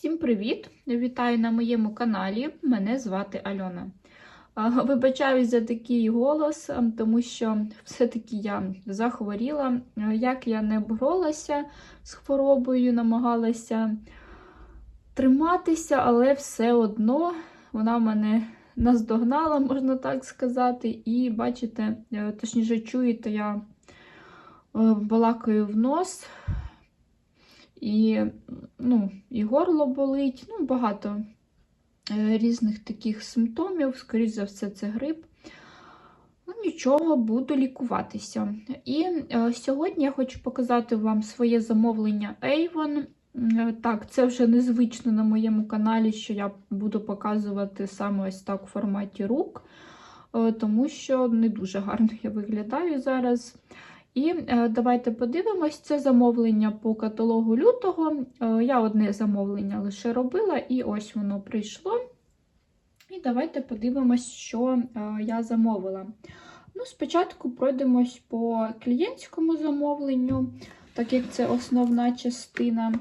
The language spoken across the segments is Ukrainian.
Всім привіт! Вітаю на моєму каналі. Мене звати Альона. Вибачаюсь за такий голос, ем, тому що все-таки я захворіла. Е, Як я не боролася з хворобою, намагалася триматися, але все одно вона мене наздогнала, можна так сказати. І бачите, е, точніше, чуєте, я е, балакаю в нос. І, ну, і горло болить, ну, багато е, різних таких симптомів, скоріш за все, це грип. Ну, нічого, буду лікуватися. І е, сьогодні я хочу показати вам своє замовлення Avon. Е, Так, це вже незвично на моєму каналі, що я буду показувати саме ось так у форматі рук, е, тому що не дуже гарно я виглядаю зараз. І е, давайте подивимось це замовлення по каталогу лютого. Е, я одне замовлення лише робила, і ось воно прийшло. І давайте подивимось, що е, я замовила. Ну, Спочатку пройдемось по клієнтському замовленню, так як це основна частина.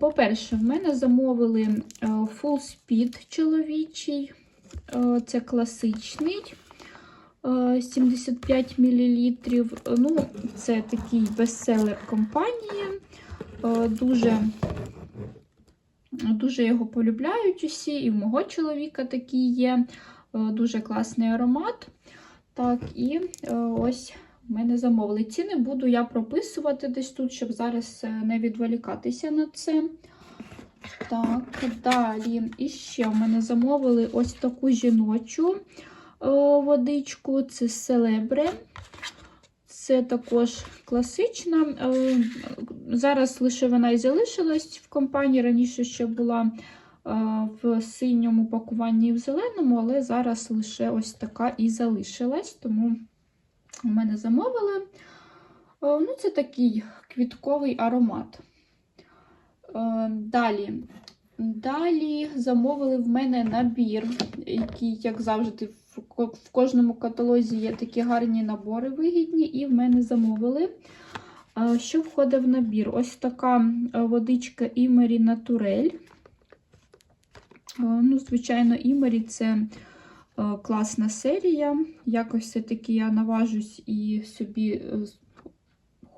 По-перше, в мене замовили Full Speed чоловічий, це класичний. Е, 75 мл. Ну, це такий бестселер компанії. Е, Дуже, дуже його полюбляють усі, і в мого чоловіка такий є. Е, Дуже класний аромат. Так, і е, ось в мене замовили. Ціни буду я прописувати десь тут, щоб зараз е, не відволікатися на це. Так, далі. І ще в мене замовили ось таку жіночу е, водичку. Це селебре. Це також класична. Е, Зараз лише вона і залишилась в компанії. Раніше ще була е, в синьому пакуванні і в зеленому, але зараз лише ось така і залишилась, тому у мене замовили. Е, Ну, Це такий квітковий аромат. Е, Далі. Далі замовили в мене набір, який, як завжди, в кожному каталозі є такі гарні набори вигідні, і в мене замовили. Що входить в набір? Ось така е, водичка Імері Натурель. Е, Ну, звичайно, Імері це е, класна серія. Якось все-таки я наважусь і собі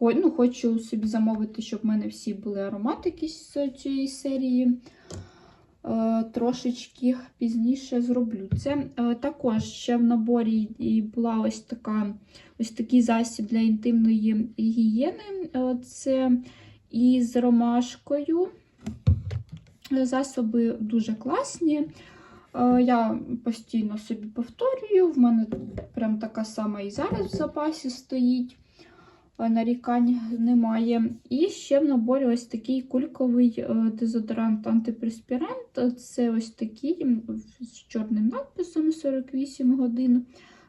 ну, хочу собі замовити, щоб в мене всі були ароматики з цієї серії. Е, Трошечки пізніше зроблю це. Е, Також ще в наборі і була ось така ось такий засіб для інтимної гігієни. Е, Це із ромашкою. Засоби дуже класні. Я постійно собі повторюю, в мене прям така сама і зараз в запасі стоїть. Нарікань немає. І ще в наборі ось такий кульковий е, дезодорант антипреспірант. Це ось такий з чорним надписом 48 годин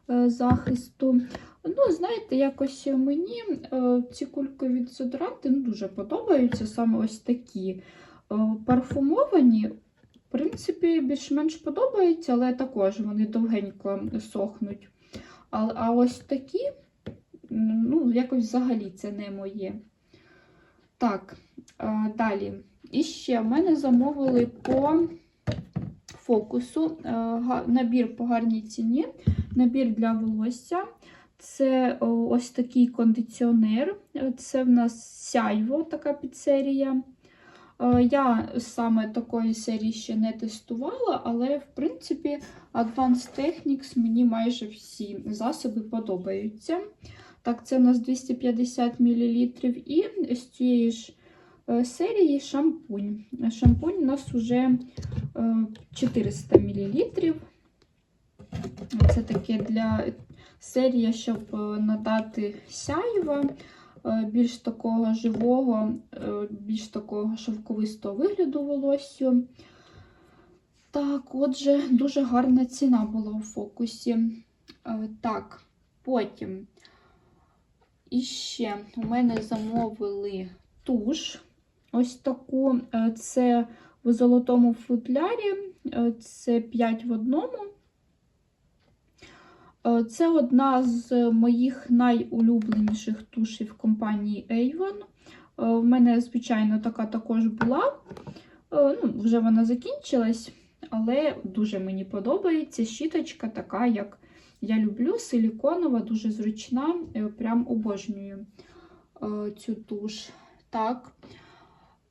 е, захисту. Ну, знаєте, якось мені е, ці кулькові дезодоранти не дуже подобаються, саме ось такі парфумовані. В принципі, більш-менш подобаються, але також вони довгенько сохнуть. А, а ось такі, ну, якось взагалі це не моє. Так, е, далі. І ще в мене замовили по фокусу е, набір по гарній ціні, набір для волосся. Це ось такий кондиціонер. Це в нас сяйво, така підсерія. Е, Я саме такої серії ще не тестувала, але в принципі Advanced Techniques мені майже всі засоби подобаються. Так, це у нас 250 мл. І з цієї ж е, серії шампунь. Шампунь у нас вже е, 400 мл. Це таке для серія, щоб е, надати сяйва, е, більш такого живого, е, більш такого шовковистого вигляду волоссю. Так, отже, дуже гарна ціна була у фокусі. Е, Так, потім іще у мене замовили туш. Ось таку. Е, Це в золотому футлярі, е, це 5 в одному. Е, Це одна з моїх найулюбленіших тушів компанії Avon. В мене, звичайно, така також була. Ну, вже вона закінчилась, але дуже мені подобається. Щіточка така, як я люблю, силіконова, дуже зручна. Е, Прям обожнюю е, цю туш. Так.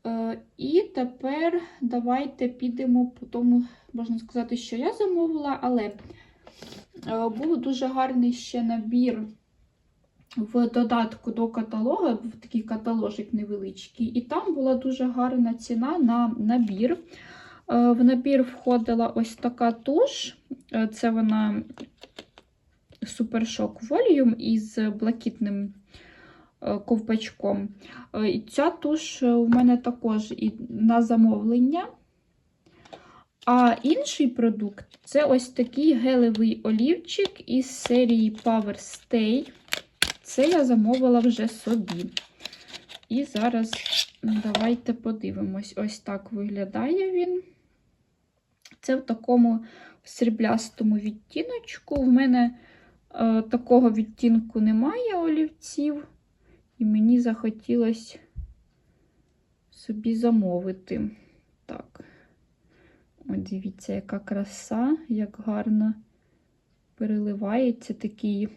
Е, І тепер давайте підемо по тому, можна сказати, що я замовила, але був дуже гарний ще набір в додатку до каталогу, був такий каталожик невеличкий, і там була дуже гарна ціна на набір. В набір входила ось така туш. Це вона Shock Volume із блакитним е, ковпачком. Е, І ця туш у мене також і на замовлення. А інший продукт це ось такий гелевий олівчик із серії Power Stay. Це я замовила вже собі. І зараз давайте подивимось. Ось так виглядає він. Це в такому сріблястому відтіночку. В мене е, такого відтінку немає олівців, і мені захотілося собі замовити. Так. От дивіться, яка краса, як гарно переливається такий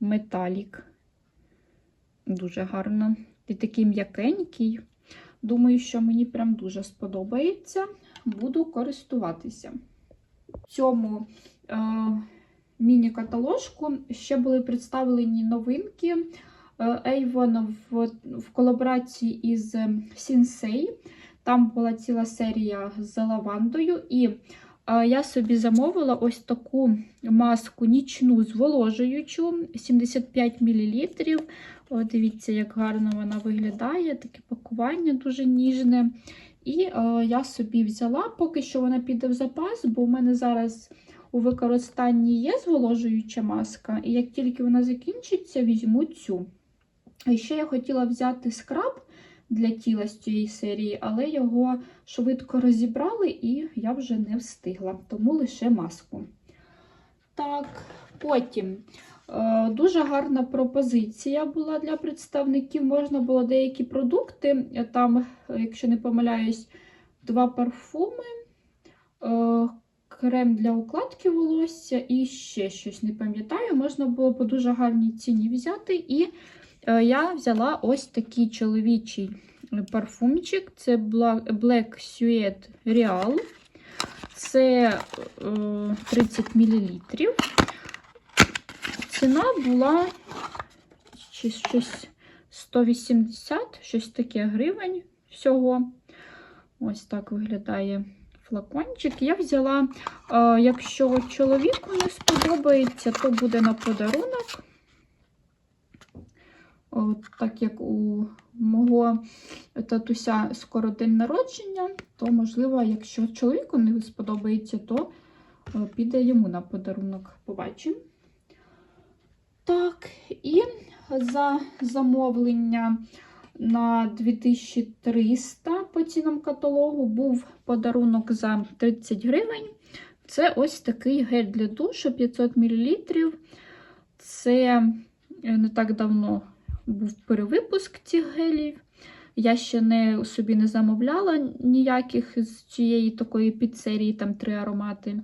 металік. Дуже гарно. І такий м'якенький. Думаю, що мені прям дуже сподобається. Буду користуватися. В цьому е, міні-каталожку ще були представлені новинки е, Avon в, в колаборації із Sensei. Там була ціла серія з лавандою. І е, я собі замовила ось таку маску нічну зволожуючу 75 мл. О, дивіться, як гарно вона виглядає, таке пакування дуже ніжне. І е, я собі взяла, поки що вона піде в запас, бо у мене зараз у використанні є зволожуюча маска, і як тільки вона закінчиться, візьму цю. І ще я хотіла взяти скраб для тіла з цієї серії, але його швидко розібрали, і я вже не встигла, тому лише маску. Так, потім. Е, Дуже гарна пропозиція була для представників. Можна було деякі продукти. е, Там, е, якщо не помиляюсь, два парфуми, крем для укладки волосся і ще щось не пам'ятаю. Можна було по дуже гарній ціні взяти. І е, я взяла ось такий чоловічий парфумчик. Це Black Suede Real. Це е, 30 мл. Ціна була чи щось 180, щось таке гривень всього. Ось так виглядає флакончик. Я взяла, е, якщо чоловіку не сподобається, то буде на подарунок. От, так як у мого татуся скоро день народження, то, можливо, якщо чоловіку не сподобається, то е, піде йому на подарунок. Побачимо. Так, і за замовлення на 2300 по цінам каталогу був подарунок за 30 гривень. Це ось такий гель для душу 500 мл. Це е, не так давно був перевипуск цих гелів. Я ще не собі не замовляла ніяких з цієї такої підсерії, там три аромати.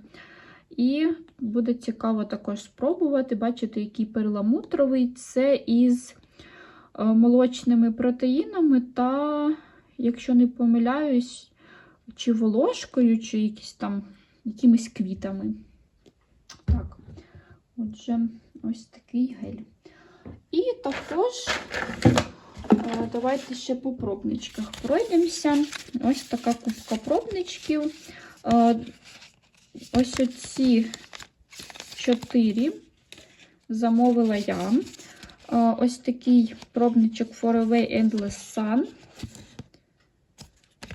І буде цікаво також спробувати. Бачите, який перламутровий. Це із молочними протеїнами та, якщо не помиляюсь, чи волошкою, чи якісь там якимись квітами. Так, отже, ось такий гель. І також е, давайте ще по пробничках пройдемося. Ось така кубка пробничків. Е, Ось оці чотири замовила я. Е, Ось такий пробничок Forever Endless Sun.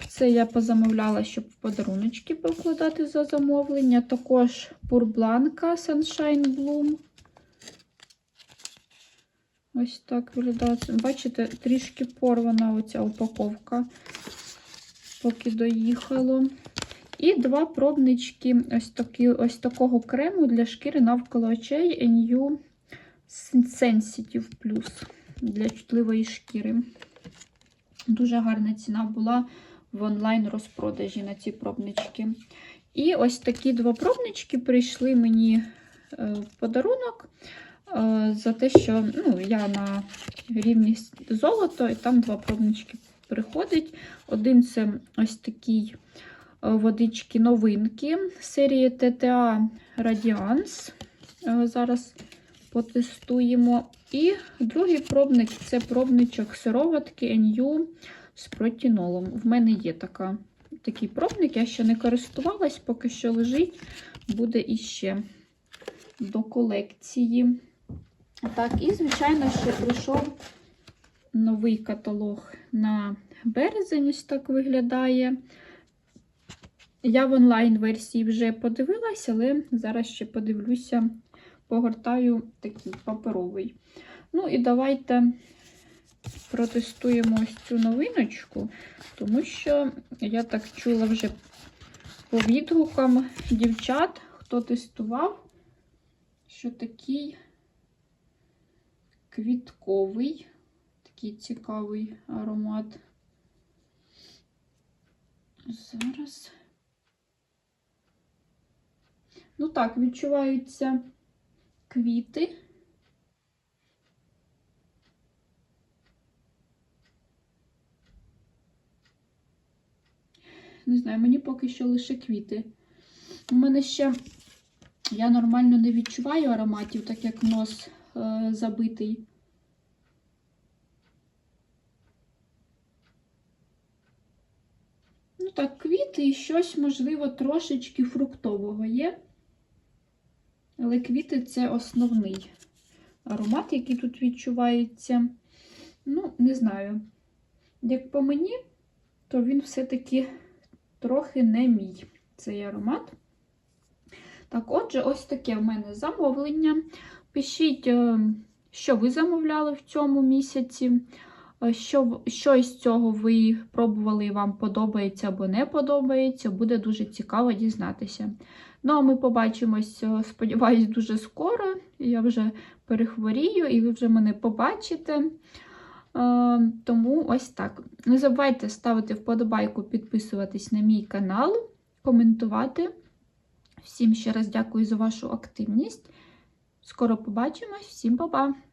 Це я позамовляла, щоб в подаруночки покладати за замовлення. Також Пурбланка Sunshine Bloom. Ось так виглядає. Бачите, трішки порвана оця упаковка, поки доїхало. І два пробнички ось такі, ось такого крему для шкіри навколо очей NU Sensitive Plus для чутливої шкіри. Дуже гарна ціна була в онлайн розпродажі на ці пробнички. І ось такі два пробнички прийшли мені е, в подарунок е, за те, що ну, я на рівні золото, і там два пробнички приходить. Один це ось такий е, водички новинки серії TTA Radiance. Зараз потестуємо. І другий пробник це пробничок сироватки NU з протінолом. В мене є така, такий пробник, я ще не користувалась, поки що лежить, буде іще до колекції. Так, і, звичайно, ще прийшов новий каталог на березень, ось так виглядає. Я в онлайн-версії вже подивилася, але зараз ще подивлюся, погортаю такий паперовий. Ну і давайте протестуємо ось цю новиночку, тому що я так чула вже по відгукам дівчат, хто тестував, що такий квітковий, такий цікавий аромат. Зараз. Ну так, відчуваються квіти. Не знаю, мені поки що лише квіти. У мене ще я нормально не відчуваю ароматів, так як нос е, забитий. Ну так, квіти і щось, можливо, трошечки фруктового є. Але квіти це основний аромат, який тут відчувається. Ну, не знаю. Як по мені, то він все-таки трохи не мій цей аромат. Так, отже, ось таке в мене замовлення. Пишіть, е, що ви замовляли в цьому місяці, що, що із цього ви пробували і вам подобається або не подобається. Буде дуже цікаво дізнатися. Ну, а ми побачимось, е, сподіваюсь, дуже скоро. Я вже перехворію, і ви вже мене побачите. Е, Тому ось так. Не забувайте ставити вподобайку, підписуватись на мій канал, коментувати. Всім ще раз дякую за вашу активність. Скоро побачимось. Всім па-па!